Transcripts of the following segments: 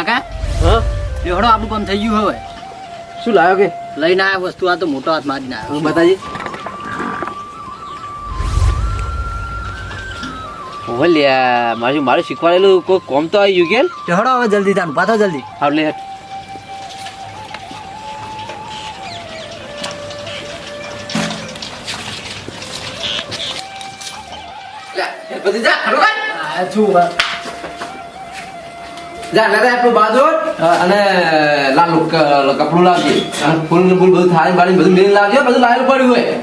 કાકા હા? લેવડો આપણું કામ થઈ ગયું હવે. શું લાવ્યો કે? લઈને આવ્યા વસ્તુ આ તો મોટો હાથ મારીને આવ્યો. બતાજી. ઓલ્યા મારું મારું શીખવાડેલું કોઈ કોમ તો આવી ગયું કે? લેવડો હવે જલ્દી તાન પાછો જલ્દી. હા લે. બધી જા ખરો કર આ શું જા લગા આપણું બાજુ અને લાલ કપડું લાવજે. અને ફૂલ ને ફૂલ બધું થાળી બાળી બધું મેળ લાવજે બધું લાયેલું પડ્યું હોય.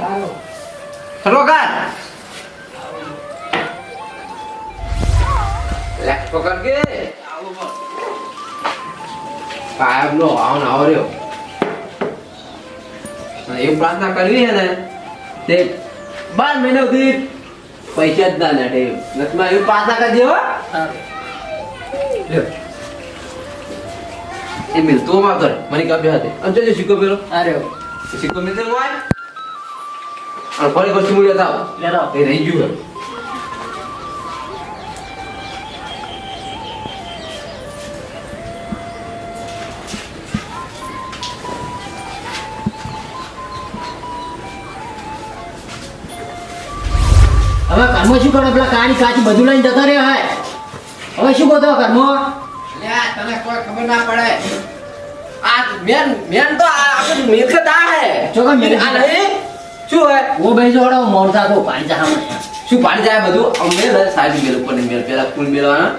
ખરો કાર લે પકડ કે. કાયમ નો આવો ને આવો રહ્યો એ પ્રાર્થના કરવી છે ને તે બાર મહિના સુધી પૈસા જ ના નાટે. નથમાં એવી પ્રાર્થના કરજે હો. લ્યો. એ મિલતો માં કરે મને કાપ્યા hatte અંજો જો સિક્કો પેલો અરે. સિક્કો મિલતો માં અને ફરી પછી તાવ લેરો. એ રહી ગયું. હવે. કર્મ શું કરો? પેલા કાળી કાચી બધું લઈને જતા રહ્યો હવે શું કહો લ્યા, તને કોઈ ખબર ના પડે? આ મેન મેન તો આ આપણે મિલકત આ હે. જો કે મેન આ નહીં? શું હે? ઓ ભાઈ જોડો મોરતા તો પાણી જા. શું પાડી જાય બધું? અમે લે સાજી મેલ ઉપર મેલ પેલા કુલ મેલવાના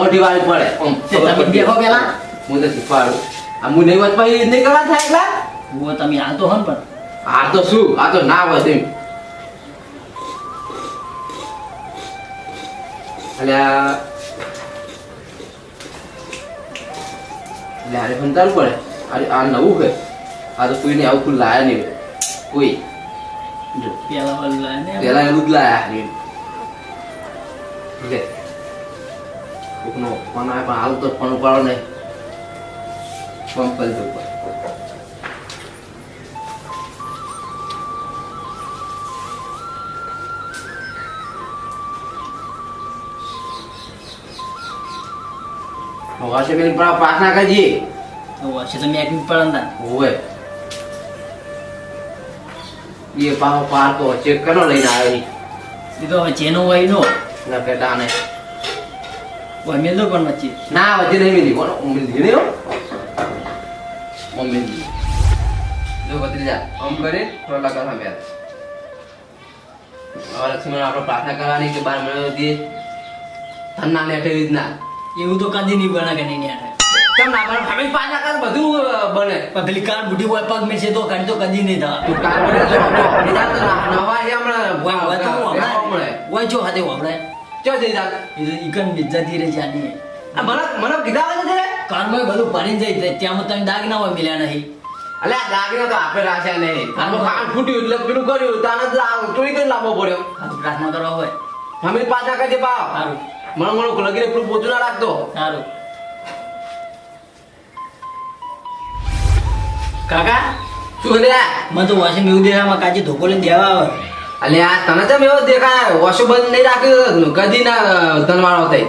અઢી વાર પડે. ઓમ તમે દેખો પેલા. હું તો શીખવાડું આ હું નહીં વાત પછી નહીં કરવા થાય એટલા હું તમે આ તો હન પણ. આ તો શું? આ તો ના હોય તેમ. અલ્યા અલ્યા અરે સંતાડવું પડે. અરે આ નવું છે. આ તો કોઈને આવું કોઈ લાયા નહીં કોઈ. જો. પેલા વાળું લાય પેલા એવું જ લાયા નહીં લે. કોકનો ફોન આવે પણ હાલ તો ફોન ઉપાડો નહીં. ફોન કરી દો હોવાશે પેલી પણ પ્રાર્થના કરજે. ઓ તો મેં પડે. હોવે. એ પાહો પાર તો ચેક કરો લઈને આવે એ તો હવે જેનો હોય નો ના બેટા ને ઓય મેલ પણ વચ્ચે ના વચ્ચે નહીં મિલી. કોણ મેલી નહીં હો. ઓમ મિલી જો બતરી જા ઓમ કરે થોડા લગા સામે હવે લક્ષ્મણ આપણે પ્રાર્થના કરવાની કે બાર મળ્યો દે થન્ના લેટે રીતના. એવું તો કદી નહીં બને કે નહીં યાર કેમ ના પણ ફેમિલી પાછા કર બધું બને. પેલી કાર બુઢી હોય પગ મેં છે તો કાઢી તો કદી નહીં થવા તું કામ કરે તો બીજા તો ના- નવા એ હમણાં. હોય તો હમણાં મળે જો. હાથે વાવડે ચો જઈ જા ઈકન બેજ્જતી રહી જાની મને મને કીધા આવે છે? કારમાં બધું ભરીને જાય તો ત્યાં તમે દાગ ના હોય મિલ્યા નહીં. દાગ દાગીનો તો આપે રાખ્યા નહીં. આનું કાન ફૂટ્યું એટલે પેલું કર્યું. તાને ચોરી કરી લાવવો પડ્યો. પ્રાર્થના કરવા હોય. અમે પાછા કરજે પાવ. સારું. મને મને લગીને પેલું પોતું ના રાખતો. સારું. કાકા શું લે મને તો વોશિંગ મેવું દેખામાં કાચી ધોકો લઈને દેવા આવે. અલ્યા તને તો મેવો દેખાય? વોશો બંધ નહીં રાખ્યું કદી ના ધનવાળો થઈ.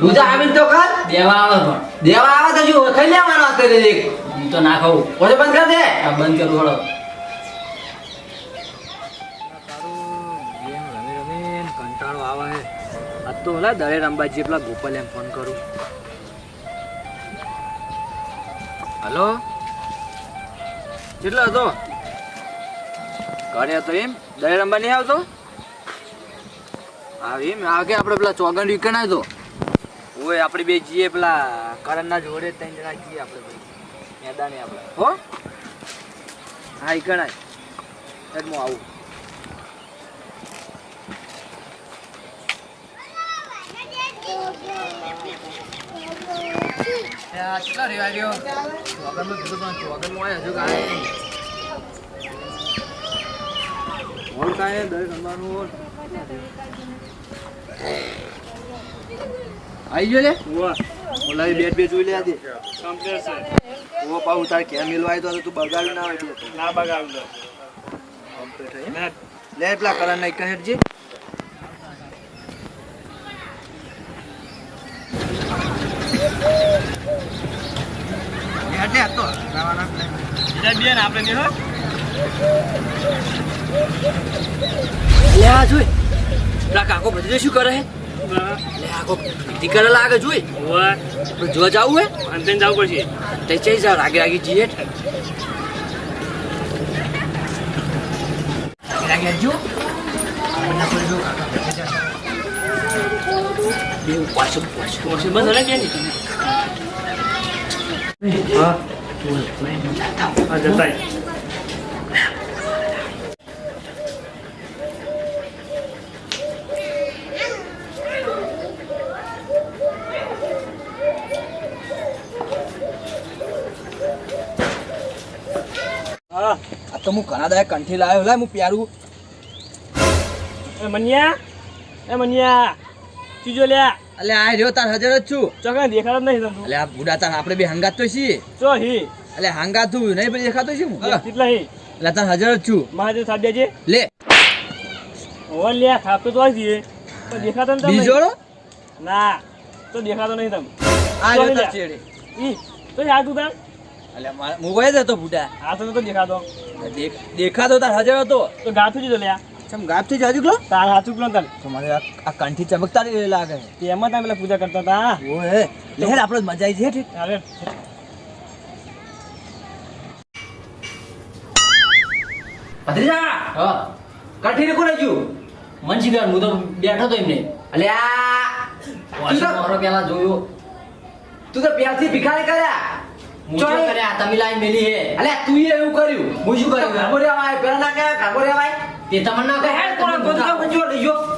પૂજા આવી તો કર દેવા આવે પણ. દેવા આવે તો શું? ખાઈ લેવાનો અત્યારે એક હું તો ના ખાઉં. વોશો બંધ કર દે. આ બંધ કરું હળો કંટાળો આવે. તો ઓલા દરે અંબાજી પેલા ગોપાલ એમ ફોન કરું. હલો કેટલો હતો? ઘરે હતો એમ? દરે રંબા નહીં આવતો? હા, એમ? કે આપણે પેલા ચોગન વીકેન્ડ આવ્યો ઓય, આપણે બે જઈએ પેલા કરણના જોડે ત્રણ જણા જઈએ આપણે મેદાને આપણે. હો? હા, ઈ કણાય એટલે હું આવું. કેટલા રેવા રહ્યો ચોગનમાં કીધું પણ ચોગનમાં આવ્યો હજુ કાંઈ દરેક રમવાનું હોલ આવી ગયો લે ઓલા બેટ બે જોઈ લે આજે. ઓ પાઉ તાર કેમ મેલવા આવ્યો તો તું બગાડ્યું ના હોય ના કમ્પ્લીટ લે પેલા કલર નહીં એક હેડ આ તો હરાવાના બીજા બે ને આપણે નહીં હો. લે જોઈ. પેલા કાકો બધું શું કરે હે? લે આકો ખેતી લાગે જોઈ. જોવા જાવું હે? અંતે જવું પડશે. તે ચઈ જાવ રાગે રાગી જીએ રાગે જો. બે પાછું પાછું બસ હવે કે નહીં? હા. તો હું ઘણા દાડા કંઠી લાવ્યો લા હું પ્યારું. એ મનિયા એ મનિયા, ચીજો લ્યા. અલે આ રહ્યો તાર હાજર જ છું. ચોકને દેખાડ નહીં તને અલે આ બુડા તાર આપણે બે હંગાત તો છીએ. ચો હી. અલે હંગાત તું નહીં પેલી દેખાતો છે કેટલા હી. એટલે તાર હાજર જ છું. મારે સાબ દેજે. લે. ઓ લે ખાતો તો જઈએ. તો દેખાતો ને તમે બીજોડો ના તો દેખાતો નહીં તમે આ તો રહ્યો તાર ચેડે. ઈ તો આ તું તાર. અલે મોબાઈલ હતો બુડા. આ તો દેખાતો. દેખાતો તાર હાજર હતો. તો ગાથું જ લ્યા. ચમ ગાપથી જાજુ કલો તાર હાચું પેલો તને તમારે આ કંઠી ચમકતા લાગે તેમાં તમે પેલા પૂજા કરતા હતા ઓહે લહેર આપણે મજા આવી છે ઠીક અરે ભત્રીજા હા કાઠી કોને ગયું કર હું તો બેઠો તો એમને અલ્યા આ મારો પેલા જોયો તું તો પ્યારથી ભિખારી કર્યા મુજો. કર્યા તમે લાઈન મેલી હે અલ્યા તું એવું કર્યું હું શું કર્યું? ઘાગો રેવાય પેલા ના કહેવાય ઘાગો રેવાય તે તમને ના કોણ કોણ જો ગોદડા